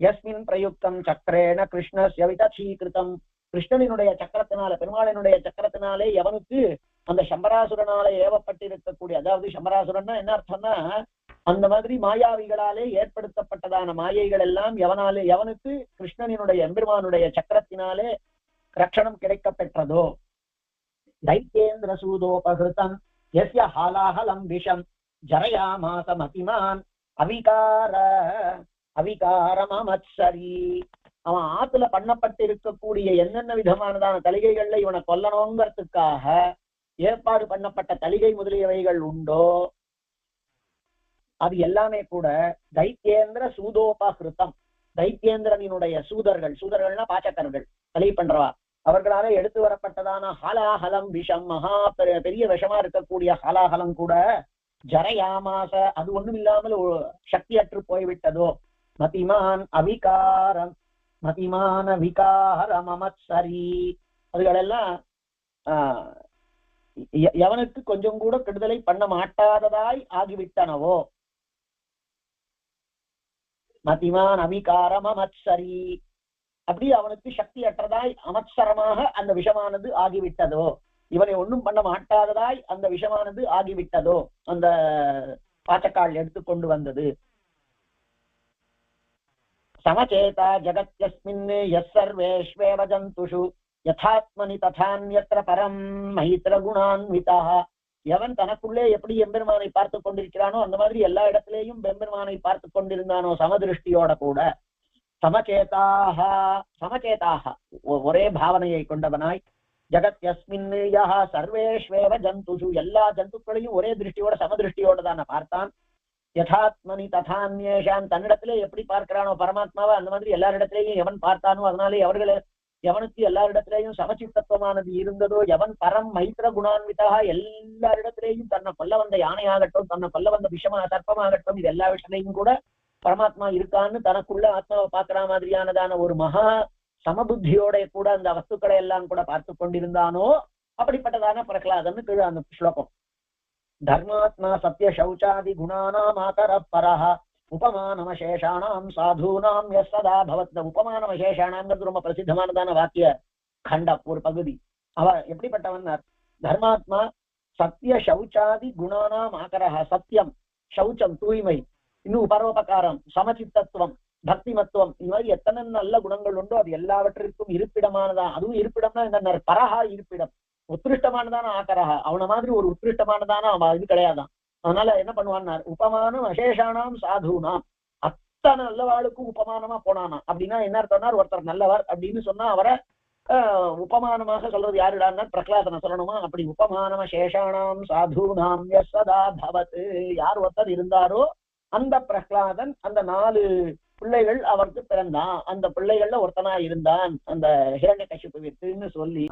யஸ்மின் பிரயுக்தம் சக்கரேன கிருஷ்ணஸ்ய விதட்சீகிருத்தம் கிருஷ்ணனினுடைய சக்கரத்தினால பெருமாளினுடைய சக்கரத்தினாலே எவனுக்கு அந்த சம்பராசுரனால ஏவப்பட்டிருக்கக்கூடிய அதாவது சம்பராசுரன்னா என்ன அர்த்தம்னா அந்த மாதிரி மாயாவிகளாலே ஏற்படுத்தப்பட்டதான மாயைகள் எல்லாம் எவனாலே எவனுக்கு கிருஷ்ணனினுடைய எம்பெருமானுடைய சக்கரத்தினாலே ரட்சணம் கிடைக்க பெற்றதோ தைத்தியேந்திர சூதோபகிருத்தம் எஸ்ய ஹாலாஹலம் விஷம் ஜரயாமாசம் அதிமான் அவிகார அவிகாரமமத்சரி. அவன் ஆத்துல பண்ணப்பட்டிருக்கக்கூடிய என்னென்ன விதமானதான தலிகைகள்ல இவனை கொல்லணுங்கிறதுக்காக ஏற்பாடு பண்ணப்பட்ட தலிகை முதலியவைகள் உண்டோ அது எல்லாமே கூட தைத்தியேந்திர சூதோபகிருத்தம் தைத்தியேந்திரனினுடைய சூதர்கள் சூதர்கள்னா பாச்சக்கர்கள் தலை பண்றவா. அவர்களால எடுத்து வரப்பட்டதான ஹலாஹலம் விஷம் மகா பெ- பெரிய விஷமா இருக்கக்கூடிய ஹலாஹலம் கூட ஜரயாமாச அது ஒண்ணும் இல்லாமல் சக்தியற்று போய்விட்டதோ. மதிமான் அவிகாரம் மதிமான விகார அமத்சரி அதுகளெல்லாம் ஆஹ், எவனுக்கு கொஞ்சம் கூட கெடுதலை பண்ண மாட்டாததாய் ஆகிவிட்டனவோ? மதிமான் அவிகாரம் அமத்சரி அப்படி அவனுக்கு சக்தி அற்றதாய் அமத்சரமாக அந்த விஷமானது ஆகிவிட்டதோ? இவனை ஒண்ணும் பண்ண மாட்டாததாய் அந்த விஷமானது ஆகிவிட்டதோ? அந்த பாச்சக்கால் எடுத்துக்கொண்டு வந்தது. समचेता जगत्यस्मिन् यः சர்வேஷ்வேவ ஜந்துஷு யதாத்மனி ததான்யத்ர பரம் மைத்திர குணான்விதா எவன் தனக்குள்ளே எப்படி எம்பெருமானை பார்த்து கொண்டிருக்கிறானோ அந்த மாதிரி எல்லா இடத்திலேயும் எம்பெருமானை பார்த்து கொண்டிருந்தானோ சமதிருஷ்டியோட கூட சமச்சேதாக சமச்சேதாக ஒ- ஒரே பாவனையை கொண்டவனாய் ஜகத் யா சர்வேஷ்வேவ ஜந்துஷு எல்லா ஜந்துக்களையும் ஒரே திருஷ்டியோட சமதிருஷ்டியோட தானே பார்த்தான். யதாத்மனி ததான்யேஷான் தன்னிடத்திலே எப்படி பார்க்கிறானோ பரமாத்மாவை அந்த மாதிரி எல்லாரிடத்திலேயும் எவன் பார்த்தானோ அதனாலே அவர்களே எவனுக்கு எல்லாரிடத்திலேயும் சமச்சித்தத்துவமானது இருந்ததோ எவன் பரம் மைத்திர குணான்விதா எல்லாரிடத்திலேயும் தன்னை கொல்ல வந்த யானையாகட்டும் தன்னை கொல்ல வந்த விஷமா சர்ப்பமாகட்டும் இது எல்லா விஷயத்திலையும் கூட பரமாத்மா இருக்கான்னு தனக்குள்ள ஆத்மாவை பார்க்கிற மாதிரியானதான ஒரு மகா சமபுத்தியோட கூட அந்த வஸ்துக்களை எல்லாம் கூட பார்த்து கொண்டிருந்தானோ அப்படிப்பட்டதான பிரகலாதன்னு அந்த ஸ்லோகம். धर्मात्मा சத்ய சௌச்சாதி குணானாம் ஆகர எஸ் சதா பவத் இந்த ரொம்ப பிரசித்தமானதான வாக்கிய கண்ட ஒரு பகுதி அவ தர்மாத்மா சௌச்சாதி குணானாம் சத்தியம் சௌச்சம் தூய்மை இன்னும் பரோபகாரம் சமச்சித்தத்துவம் பக்திமத்துவம் இது மாதிரி எத்தனை நல்ல குணங்கள் உண்டோ அது எல்லாவற்றிற்கும் இருப்பிடமானதா? அதுவும் இருப்பிடம்னா என்ன பரஹா இருப்பிடம். உத்ருஷ்டமானதான ஆக்கராக அவன மாதிரி ஒரு உத்ருஷ்டமானதான அவன் இது கிடையாதான். அதனால என்ன பண்ணுவான்னார்? உபமானம் அசேஷானாம் சாதுனாம். அத்தனை நல்லவாளுக்கும் உபமானமா போனானா அப்படின்னா என்ன அர்த்தம்னார்? ஒருத்தர் நல்லவர் அப்படின்னு சொன்னா அவரை ஆஹ், உபமானமாக சொல்றது யாருடான்னா பிரகலாதனை சொல்லணுமா? அப்படி உபமானம சேஷானாம் சாதுனாம் எஸ் சதா பவத். யார் ஒருத்தர் இருந்தாரோ அந்த பிரகலாதன் அந்த நாலு பிள்ளைகள் அவருக்கு பிறந்தான். அந்த பிள்ளைகள்ல ஒருத்தனா இருந்தான். அந்த ஹிரண்ய கசிப்பு சொல்லி